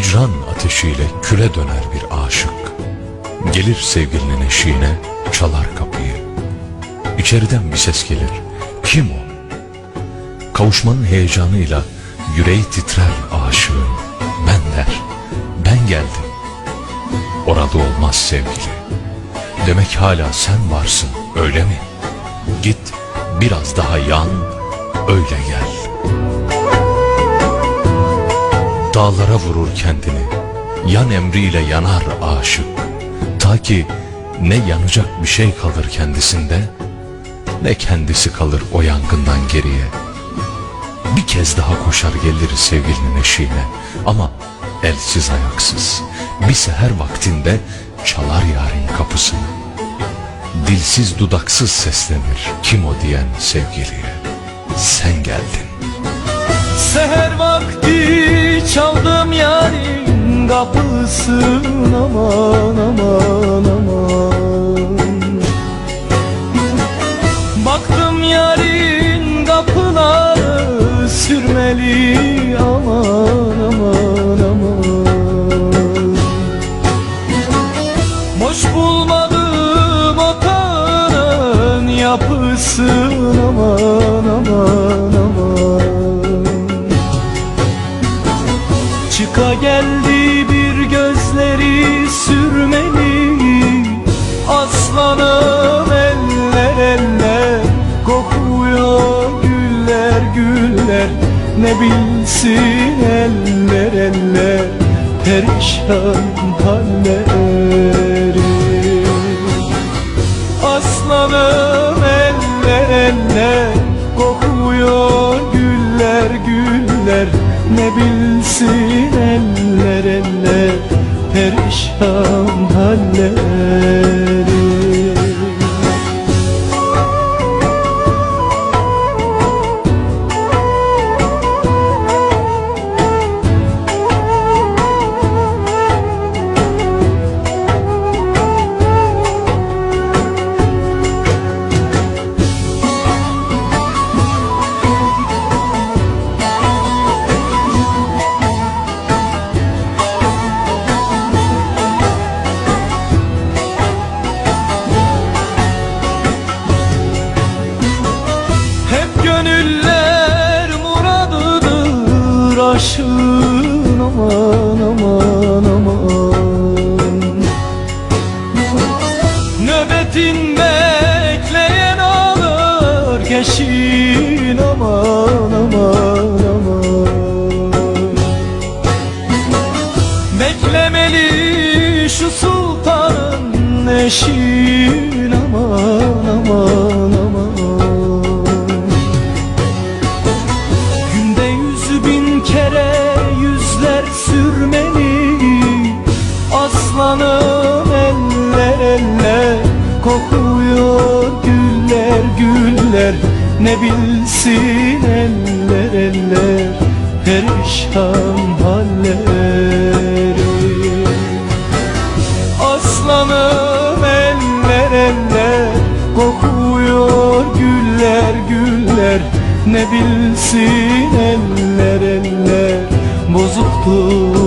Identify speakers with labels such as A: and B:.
A: Hicran ateşiyle küle döner bir aşık. Gelir sevgilinin eşiğine çalar kapıyı. İçeriden bir ses gelir. Kim o? Kavuşmanın heyecanıyla yüreği titrer aşığın. Ben der. Ben geldim. Orada olmaz sevgili. Demek hala sen varsın öyle mi? Git biraz daha yan öyle gel. Dağlara vurur kendini. Yan emriyle yanar aşık. Ta ki ne yanacak bir şey kalır kendisinde ne kendisi kalır o yangından geriye. Bir kez daha koşar gelir sevgilinin eşiğine ama elsiz ayaksız. Bir seher vaktinde çalar yarın kapısını. Dilsiz dudaksız seslenir kim o diyen sevgiliye. Sen geldin.
B: Seher vakti çaldım yarim kapısın aman aman aman. Baktım yarın kapıları sürmeli. Aman aman aman. Boş bulmadım otağının yapısın aman aman aman Çıka geldi bir gözleri sürmeli. Aslanım eller eller Kokuyor güller güller. Ne bilsin eller eller Perişan halleri. Aslanım Perişan halleri keşin aman aman aman. Beklemeli şu sultanın eşin aman Ne bilsin eller eller Perişan halleri. Aslanım eller eller Kokuyor güller güller. Ne bilsin eller eller Bozuktur